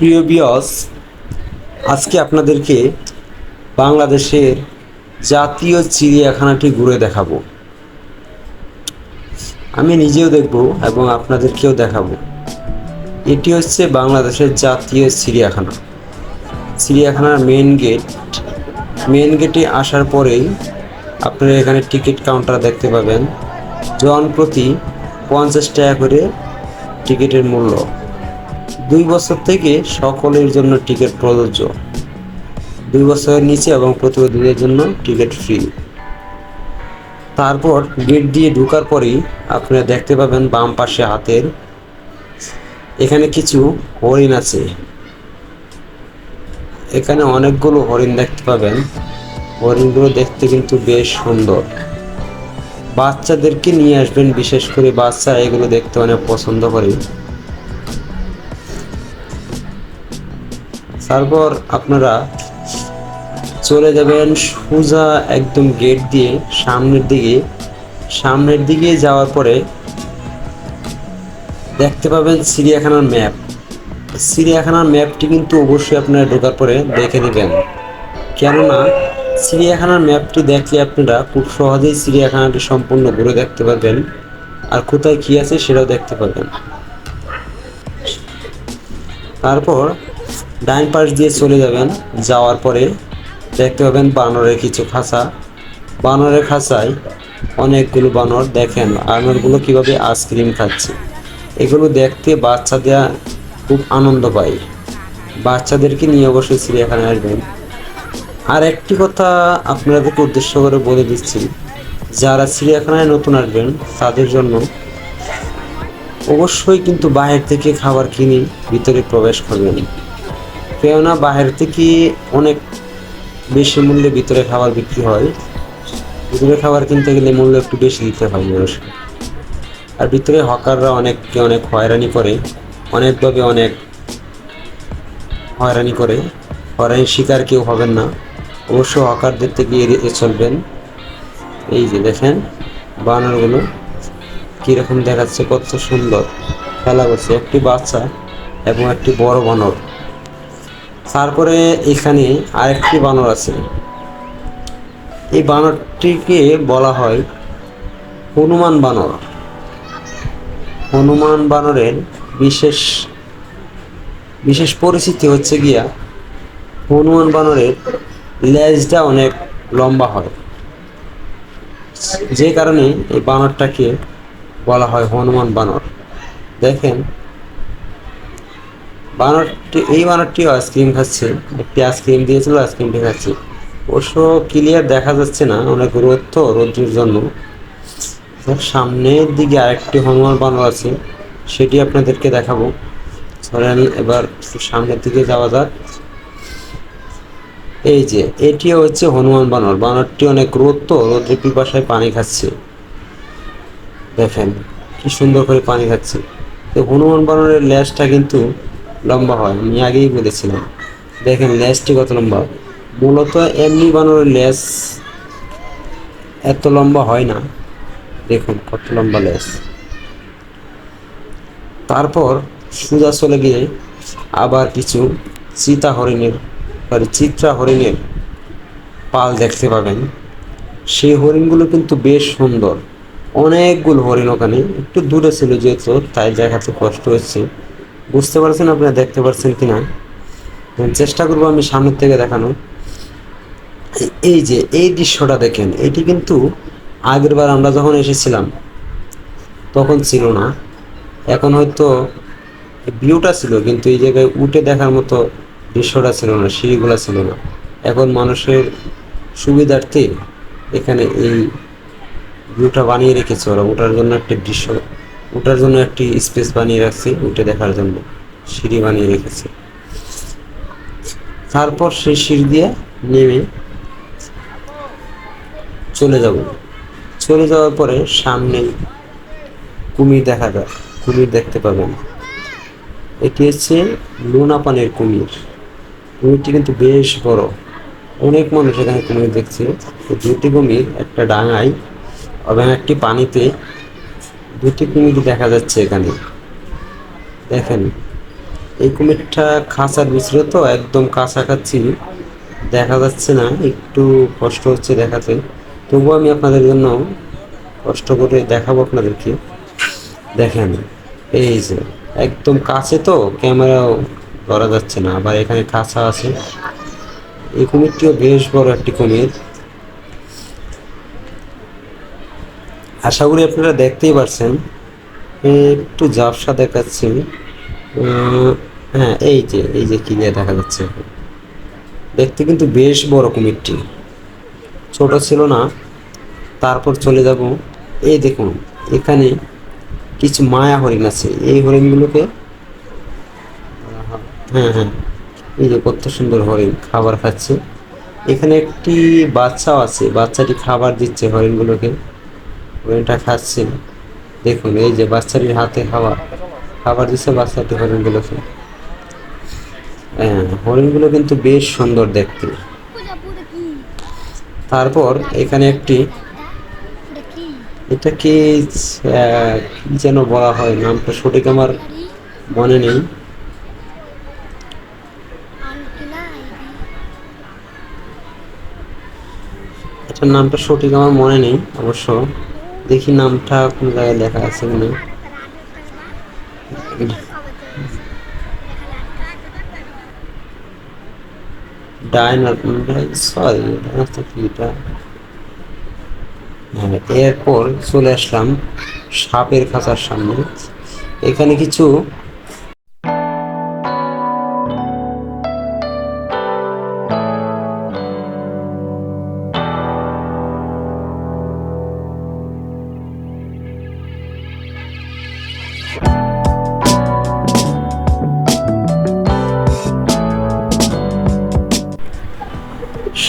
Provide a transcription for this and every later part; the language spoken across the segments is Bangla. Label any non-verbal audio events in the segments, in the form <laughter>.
প্রিয় বিয়স আজকে আপনাদেরকে বাংলাদেশের জাতীয় চিড়িয়াখানাটি ঘুরে দেখাবো। আমি নিজেও দেখব এবং আপনাদেরকেও দেখাবো। এটি হচ্ছে বাংলাদেশের জাতীয় চিড়িয়াখানা। চিড়িয়াখানার মেন গেট মেন গেটে আসার পরেই আপনারা এখানে টিকিট কাউন্টার দেখতে পাবেন। জন প্রতি পঞ্চাশ টাকা করে টিকিটের মূল্য। দুই বছর থেকে সকলের জন্য টিকিট প্রযোজ্য। দুই বছরের নিচে এবং প্রতিবন্ধীদের জন্য টিকিট ফ্রি। তারপর গেট দিয়ে ঢুকার পরেই আপনারা দেখতে পাবেন বাম পাশে হাতের এখানে কিছু হরিণ আছে। এখানে অনেকগুলো হরিণ দেখতে পাবেন। হরিণগুলো দেখতে কিন্তু বেশ সুন্দর। বাচ্চাদেরকে নিয়ে আসবেন, বিশেষ করে বাচ্চা এগুলো দেখতে অনেক পছন্দ করে। তারপর আপনারা চলে যাবেন সোজা একদম গেট দিয়ে সামনের দিকে। সামনের দিকে যাওয়ার পরে দেখতে পাবেন চিড়িয়াখানার ম্যাপ চিড়িয়াখানার ম্যাপটি কিন্তু অবশ্যই আপনারা ঢোকার পরে দেখে নেবেন। কেননা চিড়িয়াখানার ম্যাপটি দেখলে আপনারা খুব সহজেই চিড়িয়াখানাটি সম্পূর্ণ ঘুরে দেখতে পারবেন। আর কোথায় কী আছে সেটাও দেখতে পারবেন। তারপর ডাইন পাশ দিয়ে চলে যাবেন। যাওয়ার পরে দেখতে পাবেন বানরের কিছু খাঁচা। বানরের খাঁচায় অনেকগুলো বানর দেখেন, বানরগুলো কীভাবে আইসক্রিম খাচ্ছে। এগুলো দেখতে বাচ্চাদের খুব আনন্দ পায়। বাচ্চাদেরকে নিয়ে অবশ্যই চিড়িয়াখানায় আসবেন। আর একটি কথা আপনাদেরকে উদ্দেশ্য করে বলে দিচ্ছি, যারা চিড়িয়াখানায় নতুন আসবেন, তাদের জন্য অবশ্যই কিন্তু বাইরে থেকে খাবার কিনে ভিতরে প্রবেশ করবেন। কেননা বাইরে থেকে অনেক বেশি মূল্যে ভিতরে খাবার বিক্রি হয়। ভিতরে খাবার কিনতে গেলে মূল্য একটু বেশি দিতে হয় মানুষকে। আর ভিতরে হকাররা অনেককে অনেক হয়রানি করে, অনেকভাবে অনেক হয়রানি করে। হয়রানির শিকার কেউ হবেন না। অবশ্য হকারদের থেকে এড়িয়ে চলবেন। এই যে দেখেন বানরগুলো কীরকম দেখাচ্ছে, কত সুন্দর। খেলা করছে। একটি বাচ্চা এবং একটি বড় বানর। তারপরে এখানে আরেকটি বানর আছে। এই বানরটিকে বলা হয় হনুমান বানর। হনুমান বানরের বিশেষ বিশেষ পরিস্থিতি হচ্ছে গিয়া হনুমান বানরের লেজটা অনেক লম্বা হয়। যে কারণে এই বানরটাকে বলা হয় হনুমান বানর। দেখেন বানরটি, এই বানরটিও আইসক্রিম খাচ্ছে। একটি আইসক্রিম দিয়েছিল, আইসক্রিমটি খাচ্ছে। অবশ্য ক্লিয়ার দেখা যাচ্ছে না, অনেক রোদ তো রোদ্রের জন্য সামনের দিকে আরেকটি হনুমান বানর আছে, সেটি আপনাদেরকে দেখাবো। চলেন এবার সামনের দিকে যাওয়া যাক। এই যে এটি হচ্ছে হনুমান বানর। বানরটি অনেক তো রোদ্রের পিপাসায় পানি খাচ্ছে। দেখেন, কি সুন্দর করে পানি খাচ্ছে। তো হনুমান বানরের ল্যাজটা কিন্তু লম্বা হয়, আমি আগেই বলেছিলাম। দেখেন ল্যাজটি কত লম্বা? মূলত এমনি বানরের ল্যাজ এত লম্বা হয় না। দেখুন, কত লম্বা ল্যাজ তারপর সোজা চলে গিয়ে আবার কিছু চিতা হরিণের সরি চিত্রা হরিণের পাল দেখতে পাবেন। সেই হরিণগুলো কিন্তু বেশ সুন্দর। অনেকগুলো হরিণ ওখানে, একটু দূরে ছিল যেহেতু, তাই দেখাতে কষ্ট হচ্ছে। বুঝতে পারছেন আপনারা দেখতে পাচ্ছেন কিনা চেষ্টা করব আমি সামনের থেকে দেখানো এই- যে, এই দৃশ্যটা দেখেন, এটি কিন্তু আগেরবার আমরা যখন এসেছিলাম, তখন ছিল না। এখন হয়তো ভিউটা ছিল, কিন্তু এই জায়গায় উঠে দেখার মতো দৃশ্যটা ছিল না, সিঁড়িগুলো ছিল না। এখন মানুষের সুবিধার্থে এখানে এই ভিউটা বানিয়ে রেখেছে ওরা ওঠার জন্য একটি দৃশ্য ওঠার জন্য একটি স্পেস বানিয়ে রাখছি উঠে দেখার জন্য। সিঁড়ি বানিয়ে রেখেছে। তারপর সেই সিঁড়ি দিয়ে নেমে চলে যাব। চলে যাওয়ার পরে সামনে কুমির দেখা যায়। কুমির দেখতে পাবেন। এটি হচ্ছে লোনা পানের কুমির। কুমিরটি কিন্তু বেশ বড়। অনেক মানুষ এখানে কুমির দেখছে। দুটি কুমির, একটা ডাঙায় এবং একটি পানিতে দুটি কুমির দেখা যাচ্ছে এখানে। দেখেন, এই কুমিরটা খাঁচার ভিতরে তো একদম খাচ্ছি দেখা যাচ্ছে না, একটু কষ্ট হচ্ছে দেখাতে। তবুও আমি আপনাদের জন্য কষ্ট করে দেখাবো আপনাদেরকে। দেখেন, এই যে, একদম কাছে তো ক্যামেরাও ধরা যাচ্ছে না, আবার এখানে কাঁচা আছে। এই কুমিরটিও বেশ বড় একটি কুমির। আশা করি আপনারা দেখতেই পারছেন। একটু জাফসা দেখাচ্ছে। হ্যাঁ এই যে এই যে ক্লিয়ার দেখা যাচ্ছে। দেখতে কিন্তু বেশ বড় কুমিরটি। ছোট ছিল না। তারপর চলে যাব। এই দেখুন, এখানে কিছু মায়া হরিণ আছে। এই হরিণগুলোকে হ্যাঁ হ্যাঁ। এই যে কত সুন্দর হরিণ, খাবার খাচ্ছে। এখানে একটি বাচ্চাও আছে। বাচ্চাটি খাবার দিচ্ছে হরিণগুলোকে। হরিণটা খাচ্ছে দেখুন, এই যে বাচ্চাটির হাতে খাবার খাবার দিচ্ছে বাচ্চাটি হরিণগুলোকে হ্যাঁ হরিণগুলো কিন্তু বেশ সুন্দর দেখতে। তারপর এখানে একটি, এটা কি যেন বলা হয়, নামটা সঠিক আমার মনে নেই। এটার নামটা সঠিক আমার মনে নেই অবশ্য। দেখি নামটা কোন জায়গায় লেখা আছে কিনা ডাইনার হ্যাঁ, এরপর চলে আসলাম সাপের খাঁচার সামনে। এখানে কিছু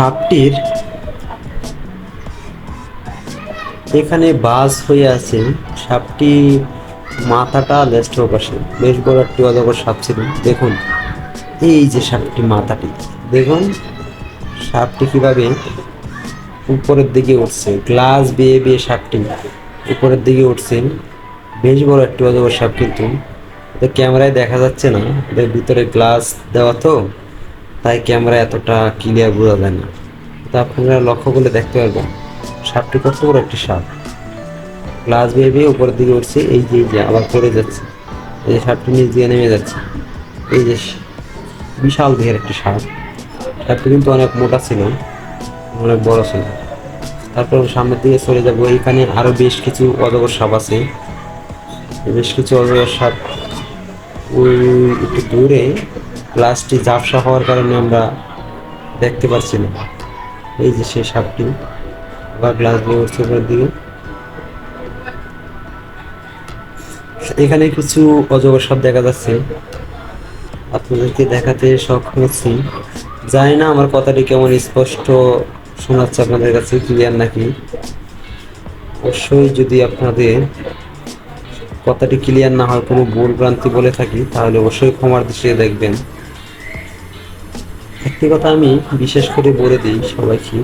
সাপটির এখানে বাজ হয়ে আছে। সাপটি মাথাটা লেস্টের পাশে। বেশ বড় একটি অজগর সাপ ছিল। দেখুন, এই যে সাপটি মাথাটি। দেখুন, সাপটি কীভাবে উপরের দিকে উঠছে। গ্লাস বেয়ে বেয়ে সাপটি উপরের দিকে উঠছে। বেশ বড় একটি অজগর সাপ কিন্তু। ক্যামেরায় দেখা যাচ্ছে না। ভিতরে গ্লাস দেওয়া তো। তাই ক্যামেরা এতটা ক্লিয়ার বোঝা যায় না। তা আপনারা লক্ষ্য করলে দেখতে পারবেন, সাপটি কত বড় একটি সাপ। গ্লাস বেয়ে উপরের দিকে উঠছে, এই যে যে, আবার পড়ে যাচ্ছে। এই যে সাপটি নিচ দিয়ে নেমে যাচ্ছে। এই যে বিশাল দেহের একটি সাপ। সাপটি কিন্তু অনেক মোটা ছিল, অনেক বড় ছিল। তারপর সামনের দিকে চলে যাব এখানে আরও বেশ কিছু অজগর সাপ আছে। বেশ কিছু অজগর সাপ ওই একটু দূরে গ্লাসটি ঝাপসা হওয়ার কারণে আমরা দেখতে পাচ্ছি না। এই যে সেই সাপটি, আবার গ্লাস দিয়ে উঠছে উপরের দিকে। এখানে কিছু অজগর সাপ দেখা যাচ্ছে। আপনাদেরকে দেখাতে সক্ষম হচ্ছি। জানি না আমার কথাটি কেমন স্পষ্ট শোনাচ্ছে আপনাদের কাছে, ক্লিয়ার নাকি? অবশ্যই যদি আপনাদের কথাটি ক্লিয়ার না হয়, কোনো ভুল ভ্রান্তি বলে থাকি, তাহলে অবশ্যই ক্ষমার দৃষ্টিতে দেখবেন। একটি কথা আমি বিশেষ করে বলে দিই সবাইকে।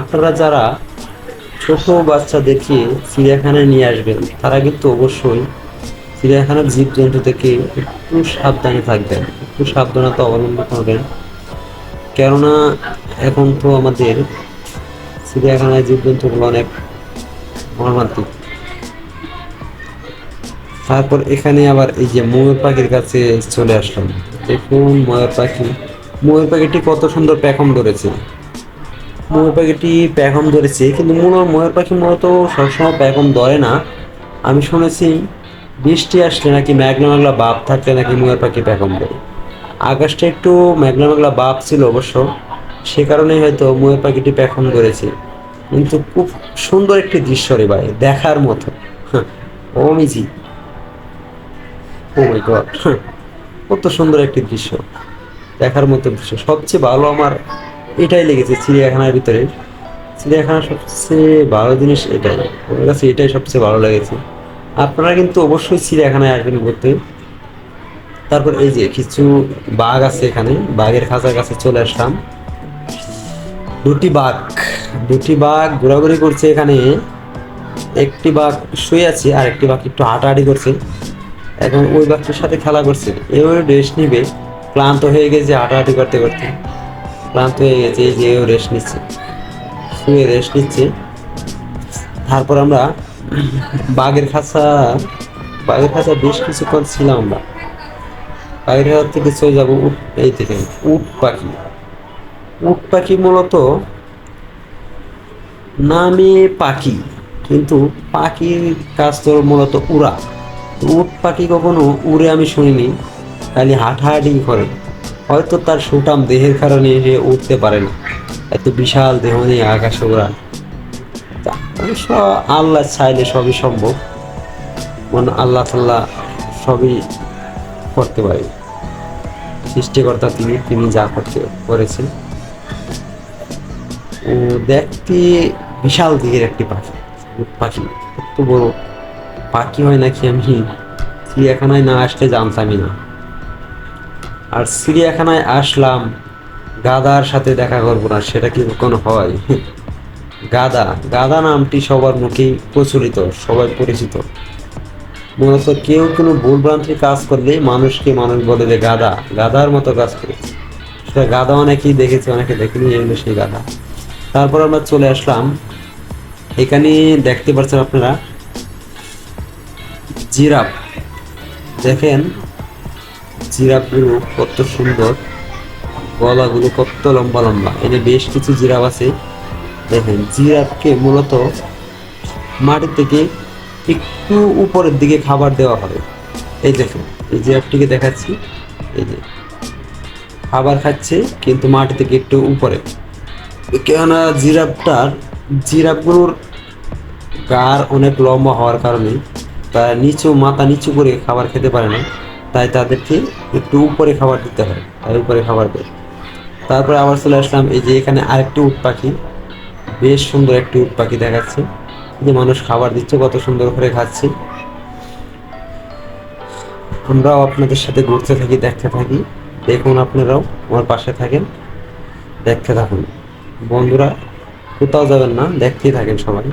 আপনারা যারা ছোট বাচ্চাদেরকে চিড়িয়াখানায় নিয়ে আসবেন, তারা কিন্তু অবশ্যই চিড়িয়াখানার জীবজন্তু থেকে একটু সাবধানে থাকবেন, একটু সাবধানতা অবলম্বন করবেন। কেননা এখন তো আমাদের চিড়িয়াখানায় জীবজন্তুগুলো অনেক মর্মান্তিক। তারপর এখানে আবার এই যে ময়ূর পাখির কাছে চলে আসলাম। দেখুন ময়ূর পাখি। ময়ূর পাখিটি কত সুন্দর প্যাখম ধরেছে ময়ূর পাখিটি প্যাখম ধরেছে কিন্তু মূল ময়ূর পাখি মূলত সবসময় প্যাখম ধরে না। আমি শুনেছি, বৃষ্টি আসলে নাকি মেঘলা মেঘলা বাপ থাকলে নাকি ময়ূর পাখি প্যাখম ধরে আকাশটা একটু মেঘলা মেঘলা বাপ ছিল অবশ্য, সে কারণেই হয়তো ময়ূর পাখিটি প্যাখম ধরেছে কিন্তু খুব সুন্দর একটি দৃশ্য রে ভাই, দেখার মতো। ও মিজি ও মাই গড কত সুন্দর একটি দৃশ্য। দেখার মতো দৃশ্য সবচেয়ে ভালো আমার এটাই লেগেছে চিড়িয়াখানার ভিতরে। চিড়িয়াখানার সবচেয়ে ভালো জিনিস এটাই। আমার কাছে এটাই সবচেয়ে ভালো লেগেছে। আপনারা কিন্তু অবশ্যই চিড়িয়াখানায় আসবেন ঘুরতে। তারপর এই যে কিছু বাঘ আছে এখানে, বাঘের খাঁচার কাছে চলে আসলাম। দুটি বাঘ দুটি বাঘ ঘোরাঘুরি করছে এখানে। একটি বাঘ শুয়ে আছে আর একটি বাঘ একটু হাঁটাহাঁটি করছে। এখন ওই বাচ্চার সাথে খেলা করছে। এও রেস্ট নিবে। ক্লান্ত হয়ে গেছে, হাঁটাহাঁটি করতে করতে। ক্লান্ত হয়ে গেছে, এই যে রেস্ট নিচ্ছে। শুয়ে রেস্ট নিচ্ছে। তারপর আমরা বাঘের খাঁচা বাঘের খাঁচা বেশ কিছুক্ষণ ছিলাম আমরা। বাঘের খাঁচা থেকে চলে যাব এই থেকে উট পাখি। উট পাখি মূলত নামে পাখি, কিন্তু পাখির কাজ তো মূলত উড়া। উট পাখি কখনো উড়ে আমি শুনিনি। খালি হাঁটাহাঁটি করে। হয়তো তার সুটাম দেহের কারণে সে উঠতে পারে না। এত বিশাল দেহ নিয়ে আকাশ অবশ্য আল্লাহ চাইলে সবই সম্ভব। মন আল্লাহ তাল্লাহ সবই করতে পারে। সৃষ্টিকর্তা তিনি তিনি যা করতে করেছেন। দেখতে বিশাল দিকের একটি পাখি। পাখি কত বড়। পাখি হয় নাকি আমি চিড়িয়াখানায় না আসলে জানতামই না। আর চিড়িয়াখানায় আসলাম, গাদার সাথে দেখা করব না, সেটা কি কোনো হয়? <laughs> গাদা গাদা নামটি সবার মুখেই প্রচলিত, সবাই পরিচিত। মূলত কেউ কোনো ভুলভ্রান্তি কাজ করলে মানুষকে মানুষ বলে যে গাদা, গাদার মতো কাজ করেছে। সেটা গাদা অনেকেই দেখেছে, অনেকে দেখেনি এগুলো সেই গাদা। তারপর আমরা চলে আসলাম। এখানে দেখতে পাচ্ছেন আপনারা, জিরাফ। দেখেন জিরাফগুলো কত সুন্দর। গলাগুলো কত লম্বা লম্বা। এনে বেশ কিছু জিরাফ আছে। দেখেন, জিরাফকে মূলত মাটি থেকে একটু উপরের দিকে খাবার দেওয়া হবে। এই দেখুন, এই জিরাফটিকে দেখাচ্ছি। এই যে, খাবার খাচ্ছে, কিন্তু মাটি থেকে একটু উপরে। কেননা জিরাফটার, জিরাফগুলোর গার অনেক লম্বা হওয়ার কারণে তারা নিচু, মাথা নিচু করে খাবার খেতে পারে না। তাই তাদেরকে একটু উপরে খাবার দিতে হয়, তাই উপরে খাবার দেয়। তারপরে আবার চলে আসলাম, এই যে এখানে আরেকটি উট পাখি। বেশ সুন্দর একটি উট পাখি দেখাচ্ছে, যে মানুষ খাবার দিচ্ছে, কত সুন্দর করে খাচ্ছে। আমরাও আপনাদের সাথে ঘুরতে থাকি, দেখতে থাকি। দেখুন আপনারাও আমার পাশে থাকেন, দেখতে থাকুন। বন্ধুরা, কোথাও যাবেন না, দেখতেই থাকেন সবাই।